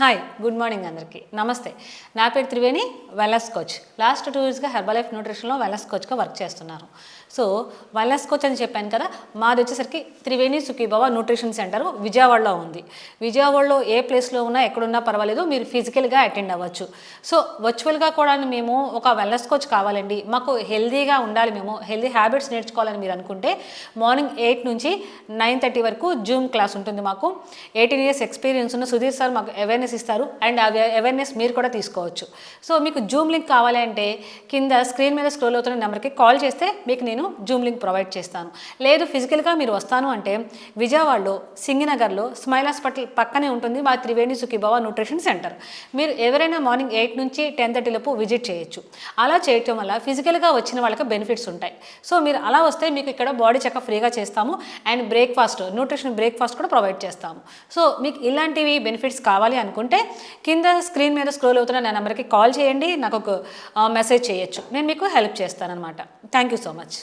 Hi good morning అందరికీ. నమస్తే. నా పేరు Triveni wellness coach last two ఇయర్స్గా హెర్బల్ లైఫ్ న్యూట్రిషన్లో వెల్లస్ కోచ్గా వర్క్ చేస్తున్నాను సో వెల్లస్ కోచ్ అని చెప్పాను కదా మాది వచ్చేసరికి త్రివేణి సుఖీబావ న్యూట్రిషన్ సెంటర్ విజయవాడలో ఉంది. విజయవాడలో ఏ ప్లేస్లో ఉన్నా ఎక్కడున్నా పర్వాలేదు మీరు ఫిజికల్గా అటెండ్ అవ్వచ్చు. సో వర్చువల్గా కూడా మేము ఒక వెల్నెస్ కోచ్ కావాలండి. మాకు హెల్దీగా ఉండాలి మేము హెల్దీ హ్యాబిట్స్ నేర్చుకోవాలని మీరు అనుకుంటే మార్నింగ్ ఎయిట్ నుంచి నైన్ థర్టీ వరకు జూమ్ క్లాస్ ఉంటుంది మాకు. ఎయిటీన్ ఇయర్స్ ఎక్స్పీరియన్స్ ఉన్న సుధీర్ సార్ మాకు అవేర్నెస్ ఇస్తారు అండ్ ఆ అవేర్నెస్ మీరు కూడా తీసుకోవచ్చు. సో మీకు జూమ్ లింక్ కావాలంటే కింద స్క్రీన్ మీద స్క్రోల్ అవుతున్న నెంబర్కి కాల్ చేస్తే మీకు నేను జూమ్ లింక్ ప్రొవైడ్ చేస్తాను. లేదు ఫిజికల్గా మీరు వస్తాను అంటే విజయవాడలో సింగినగర్లో స్మైల్ హాస్పిటల్ పక్కనే ఉంటుంది మా త్రివేణి సుఖీభావ న్యూట్రిషన్ సెంటర్ మీరు ఎవరైనా మార్నింగ్ ఎయిట్ నుంచి టెన్ థర్టీ లోపు విజిట్ చేయొచ్చు. అలా చేయటం వల్ల ఫిజికల్గా వచ్చిన వాళ్ళకి బెనిఫిట్స్ ఉంటాయి. సో మీరు అలా వస్తే మీకు ఇక్కడ బాడీ చెకప్ ఫ్రీగా చేస్తాము అండ్ బ్రేక్ఫాస్ట్ న్యూట్రిషన్ బ్రేక్ఫాస్ట్ కూడా ప్రొవైడ్ చేస్తాము. సో మీకు ఇలాంటివి బెనిఫిట్స్ కావాలి అనుకుంటే కింద స్క్రీన్ మీద స్క్రోల్ అవుతున్న నా నెంబర్కి కాల్ చేయండి నాకు ఒక మెసేజ్ చేయొచ్చు. నేను మీకు help చేస్తానన్నమాట. Thank you so much.